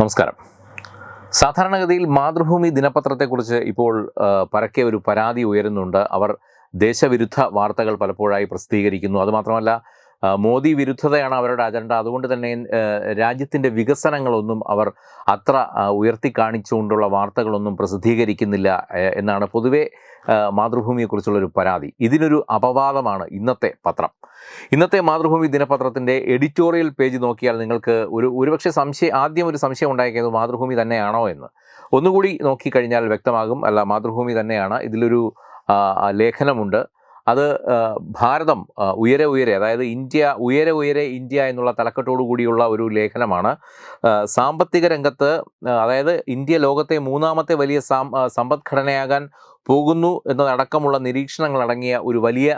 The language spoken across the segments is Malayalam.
നമസ്കാരം സാധാരണഗതിയിൽ മാതൃഭൂമി ദിനപത്രത്തെക്കുറിച്ച് ഇപ്പോൾ പരക്കെ ഒരു പരാതി ഉയരുന്നുണ്ട് അവർ ദേശവിരുദ്ധ വാർത്തകൾ പലപ്പോഴായി പ്രസിദ്ധീകരിക്കുന്നു അതുമാത്രമല്ല മോദി വിരുദ്ധതയാണ് അവരുടെ അജണ്ട അതുകൊണ്ട് തന്നെ രാജ്യത്തിൻ്റെ വികസനങ്ങളൊന്നും അവർ അത്ര ഉയർത്തി കാണിച്ചുകൊണ്ടുള്ള വാർത്തകളൊന്നും പ്രസിദ്ധീകരിക്കുന്നില്ല എന്നാണ് പൊതുവെ മാതൃഭൂമിയെക്കുറിച്ചുള്ളൊരു പരാതി ഇതിനൊരു അപവാദമാണ് ഇന്നത്തെ പത്രം ഇന്നത്തെ മാതൃഭൂമി ദിനപത്രത്തിൻ്റെ എഡിറ്റോറിയൽ പേജ് നോക്കിയാൽ നിങ്ങൾക്ക് ഒരു ഒരുപക്ഷെ സംശയം ആദ്യം ഒരു സംശയം ഉണ്ടായിരിക്കുന്നത് മാതൃഭൂമി തന്നെയാണോ എന്ന് ഒന്നുകൂടി നോക്കിക്കഴിഞ്ഞാൽ വ്യക്തമാകും അല്ല മാതൃഭൂമി തന്നെയാണ് ഇതിലൊരു ലേഖനമുണ്ട് അത് ഭാരതം ഉയരെ ഉയരെ അതായത് ഇന്ത്യ ഉയരെ ഉയരെ ഇന്ത്യ എന്നുള്ള തലക്കെട്ടോടു കൂടിയുള്ള ഒരു ലേഖനമാണ് സാമ്പത്തിക രംഗത്ത് അതായത് ഇന്ത്യ ലോകത്തെ മൂന്നാമത്തെ വലിയ സാം സമ്പദ്ഘടനയാകാൻ പോകുന്നു എന്നതടക്കമുള്ള നിരീക്ഷണങ്ങളടങ്ങിയ ഒരു വലിയ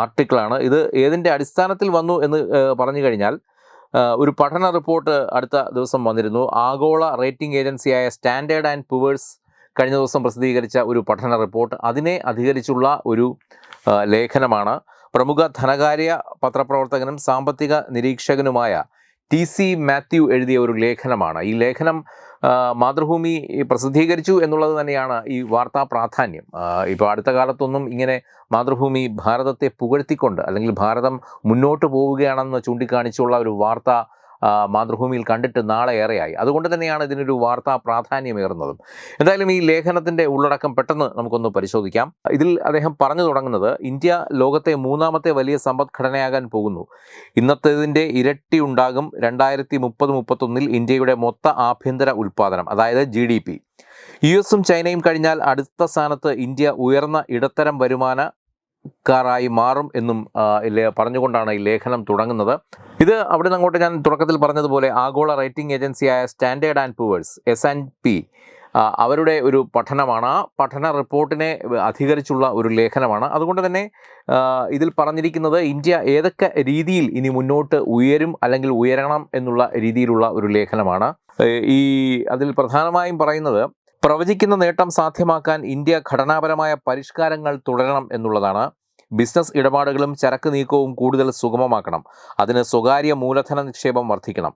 ആർട്ടിക്കിളാണ് ഇത് ഏതിൻ്റെ അടിസ്ഥാനത്തിൽ വന്നു എന്ന് പറഞ്ഞു കഴിഞ്ഞാൽ ഒരു പഠന റിപ്പോർട്ട് അടുത്ത ദിവസം വന്നിരുന്നു ആഗോള റേറ്റിംഗ് ഏജൻസിയായ സ്റ്റാൻഡേർഡ് ആൻഡ് പുവേഴ്സ് കഴിഞ്ഞ ദിവസം പ്രസിദ്ധീകരിച്ച ഒരു പഠന റിപ്പോർട്ട് അതിനെ അധികരിച്ചുള്ള ഒരു ലേഖനമാണ് പ്രമുഖ ധനകാര്യ പത്രപ്രവർത്തകനും സാമ്പത്തിക നിരീക്ഷകനുമായ ടി സി മാത്യു എഴുതിയ ഒരു ലേഖനമാണ് ഈ ലേഖനം മാതൃഭൂമി പ്രസിദ്ധീകരിച്ചു എന്നുള്ളത് തന്നെയാണ് ഈ വാർത്താ പ്രാധാന്യം ഇപ്പോൾ അടുത്ത കാലത്തൊന്നും ഇങ്ങനെ മാതൃഭൂമി ഭാരതത്തെ പുകഴ്ത്തിക്കൊണ്ട് അല്ലെങ്കിൽ ഭാരതം മുന്നോട്ട് പോവുകയാണെന്ന് ചൂണ്ടിക്കാണിച്ചുള്ള ഒരു വാർത്ത മാതൃഭൂമിയിൽ കണ്ടിട്ട് നാളെ ഏറെയായി അതുകൊണ്ട് തന്നെയാണ് ഇതിനൊരു വാർത്താ പ്രാധാന്യമേറുന്നതും എന്തായാലും ഈ ലേഖനത്തിൻ്റെ ഉള്ളടക്കം പെട്ടെന്ന് നമുക്കൊന്ന് പരിശോധിക്കാം ഇതിൽ അദ്ദേഹം പറഞ്ഞു തുടങ്ങുന്നത് ഇന്ത്യ ലോകത്തെ മൂന്നാമത്തെ വലിയ സമ്പദ്ഘടനയാകാൻ പോകുന്നു ഇന്നത്തേതിൻ്റെ ഇരട്ടി ഉണ്ടാകും രണ്ടായിരത്തി മുപ്പത് മുപ്പത്തൊന്നിൽ ഇന്ത്യയുടെ മൊത്ത ആഭ്യന്തര ഉൽപ്പാദനം അതായത് ജി ഡി പി യു എസും ചൈനയും കഴിഞ്ഞാൽ അടുത്ത സ്ഥാനത്ത് ഇന്ത്യ ഉയർന്ന ഇടത്തരം വരുമാന മാറും എന്നും പറഞ്ഞുകൊണ്ടാണ് ഈ ലേഖനം തുടങ്ങുന്നത് ഇത് അവിടെ അങ്ങോട്ട് ഞാൻ തുടക്കത്തിൽ പറഞ്ഞതുപോലെ ആഗോള റേറ്റിംഗ് ഏജൻസിയായ Standard and Poor's S and P അവരുടെ ഒരു പഠനമാണ് ആ പഠന റിപ്പോർട്ടിനെ അധികരിച്ചുള്ള ഒരു ലേഖനമാണ് അതുകൊണ്ട് തന്നെ ഇതിൽ പറഞ്ഞിരിക്കുന്നത് ഇന്ത്യ ഏതൊക്കെ രീതിയിൽ ഇനി മുന്നോട്ട് ഉയരും അല്ലെങ്കിൽ ഉയരണം എന്നുള്ള രീതിയിലുള്ള ഒരു ലേഖനമാണ് ഈ അതിൽ പ്രധാനമായും പറയുന്നത് പ്രവചിക്കുന്ന നേട്ടം സാധ്യമാക്കാൻ ഇന്ത്യ ഘടനാപരമായ പരിഷ്കാരങ്ങൾ തുടരണം എന്നുള്ളതാണ് ബിസിനസ് ഇടപാടുകളും ചരക്ക് നീക്കവും കൂടുതൽ സുഗമമാക്കണം അതിന് സ്വകാര്യ മൂലധന നിക്ഷേപം വർദ്ധിക്കണം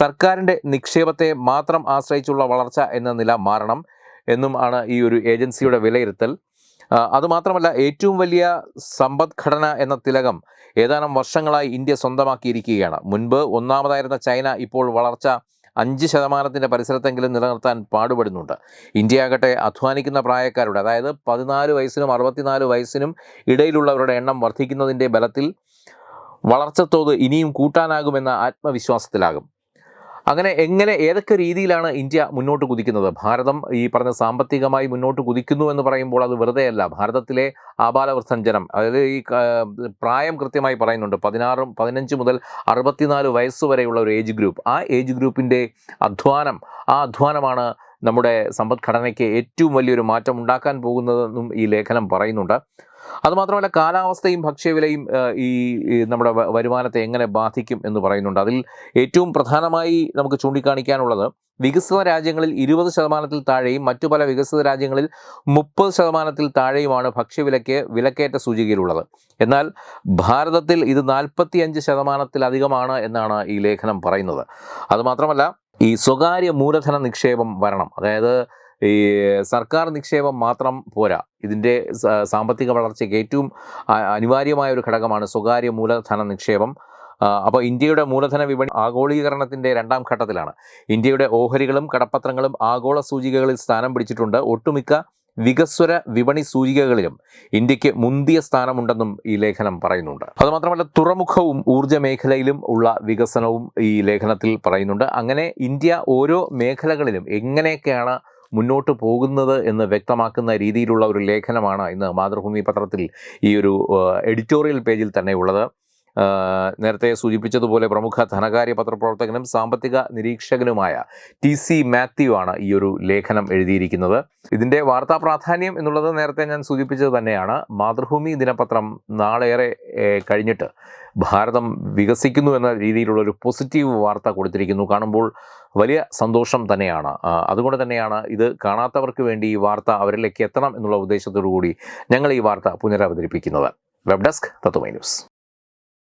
സർക്കാരിൻ്റെ നിക്ഷേപത്തെ മാത്രം ആശ്രയിച്ചുള്ള വളർച്ച എന്ന നില മാറണം എന്നും ആണ് ഈ ഒരു ഏജൻസിയുടെ വിലയിരുത്തൽ അതുമാത്രമല്ല ഏറ്റവും വലിയ സമ്പദ്ഘടന എന്ന തിലകം ഏതാനും വർഷങ്ങളായി ഇന്ത്യ സ്വന്തമാക്കിയിരിക്കുകയാണ് മുൻപ് ഒന്നാമതായിരുന്ന ചൈന ഇപ്പോൾ വളർച്ച അഞ്ച് ശതമാനത്തിൻ്റെ പരിസരത്തെങ്കിലും നിലനിർത്താൻ പാടുപെടുന്നുണ്ട് ഇന്ത്യ ആകട്ടെ അധ്വാനിക്കുന്ന പ്രായക്കാരുടെ അതായത് പതിനാല് വയസ്സിനും അറുപത്തിനാല് വയസ്സിനും ഇടയിലുള്ളവരുടെ എണ്ണം വർദ്ധിക്കുന്നതിൻ്റെ ബലത്തിൽ വളർച്ചത്തോത് ഇനിയും കൂട്ടാനാകുമെന്ന ആത്മവിശ്വാസത്തിലാകും അങ്ങനെ എങ്ങനെ ഏതൊക്കെ രീതിയിലാണ് ഇന്ത്യ മുന്നോട്ട് കുതിക്കുന്നത് ഭാരതം ഈ പറഞ്ഞ സാമ്പത്തികമായി മുന്നോട്ട് കുതിക്കുന്നു എന്ന് പറയുമ്പോൾ അത് വെറുതെയല്ല ഭാരതത്തിലെ ആബാലവൃദ്ധം അതായത് ഈ പ്രായം കൃത്യമായി പറയുന്നുണ്ട് പതിനാറും പതിനഞ്ച് മുതൽ അറുപത്തിനാല് വയസ്സ് വരെയുള്ള ഒരു ഏജ് ഗ്രൂപ്പ് ആ ഏജ് ഗ്രൂപ്പിൻ്റെ അധ്വാനം ആ അധ്വാനമാണ് നമ്മുടെ സമ്പദ്ഘടനയ്ക്ക് ഏറ്റവും വലിയൊരു മാറ്റം ഉണ്ടാക്കാൻ പോകുന്നതെന്നും ഈ ലേഖനം പറയുന്നുണ്ട് അതുമാത്രമല്ല കാലാവസ്ഥയും ഭക്ഷ്യവിലയും ഈ നമ്മുടെ വരുമാനത്തെ എങ്ങനെ ബാധിക്കും എന്ന് പറയുന്നുണ്ട് അതിൽ ഏറ്റവും പ്രധാനമായി നമുക്ക് ചൂണ്ടിക്കാണിക്കാനുള്ളത് വികസിത രാജ്യങ്ങളിൽ ഇരുപത് ശതമാനത്തിൽ താഴെയും മറ്റു പല വികസിത രാജ്യങ്ങളിൽ മുപ്പത് ശതമാനത്തിൽ താഴെയുമാണ് ഭക്ഷ്യവിലയ്ക്ക് വിലക്കയറ്റ സൂചികയിലുള്ളത് എന്നാൽ ഭാരതത്തിൽ ഇത് നാൽപ്പത്തിയഞ്ച് ശതമാനത്തിലധികമാണ് എന്നാണ് ഈ ലേഖനം പറയുന്നത് അതുമാത്രമല്ല ഈ സ്വകാര്യ മൂലധന നിക്ഷേപം വരണം അതായത് ഈ സർക്കാർ നിക്ഷേപം മാത്രം പോരാ ഇതിൻ്റെ സാമ്പത്തിക വളർച്ചയ്ക്ക് ഏറ്റവും അനിവാര്യമായ ഒരു ഘടകമാണ് സ്വകാര്യ മൂലധന നിക്ഷേപം അപ്പോൾ ഇന്ത്യയുടെ മൂലധന വിപണി ആഗോളീകരണത്തിൻ്റെ രണ്ടാം ഘട്ടത്തിലാണ് ഇന്ത്യയുടെ ഓഹരികളും കടപ്പത്രങ്ങളും ആഗോള സൂചികകളിൽ സ്ഥാനം പിടിച്ചിട്ടുണ്ട് ഒട്ടുമിക്ക വികസ്വര വിപണി സൂചികകളിലും ഇന്ത്യക്ക് മുന്തിയ സ്ഥാനമുണ്ടെന്നും ഈ ലേഖനം പറയുന്നുണ്ട് അതുമാത്രമല്ല തുറമുഖവും ഊർജ മേഖലയിലും ഉള്ള വികസനവും ഈ ലേഖനത്തിൽ പറയുന്നുണ്ട് അങ്ങനെ ഇന്ത്യ ഓരോ മേഖലകളിലും എങ്ങനെയൊക്കെയാണ് മുന്നോട്ട് പോകുന്നത് എന്ന് വ്യക്തമാക്കുന്ന രീതിയിലുള്ള ഒരു ലേഖനമാണ് ഇന്ന് മാതൃഭൂമി പത്രത്തിൽ ഈ ഒരു എഡിറ്റോറിയൽ പേജിൽ തന്നെ ഉള്ളത് നേരത്തെ സൂചിപ്പിച്ചതുപോലെ പ്രമുഖ ധനകാര്യ പത്രപ്രവർത്തകനും സാമ്പത്തിക നിരീക്ഷകനുമായ ടി സി മാത്യു ആണ് ഈ ഒരു ലേഖനം എഴുതിയിരിക്കുന്നത് ഇതിൻ്റെ വാർത്താ പ്രാധാന്യം എന്നുള്ളത് നേരത്തെ ഞാൻ സൂചിപ്പിച്ചത് തന്നെയാണ് മാതൃഭൂമി ദിനപത്രം നാളേറെ കഴിഞ്ഞിട്ട് ഭാരതം വികസിക്കുന്നു എന്ന രീതിയിലുള്ള ഒരു പോസിറ്റീവ് വാർത്ത കൊടുത്തിരിക്കുന്നു കാണുമ്പോൾ വലിയ സന്തോഷം തന്നെയാണ് അതുകൊണ്ട് തന്നെയാണ് ഇത് കാണാത്തവർക്ക് വേണ്ടി ഈ വാർത്ത അവരിലേക്ക് എത്തണം എന്നുള്ള ഉദ്ദേശത്തോടു കൂടി ഞങ്ങൾ ഈ വാർത്ത പുനരവതരിപ്പിക്കുന്നത് വെബ് ഡെസ്ക് തത്വമൈ ന്യൂസ്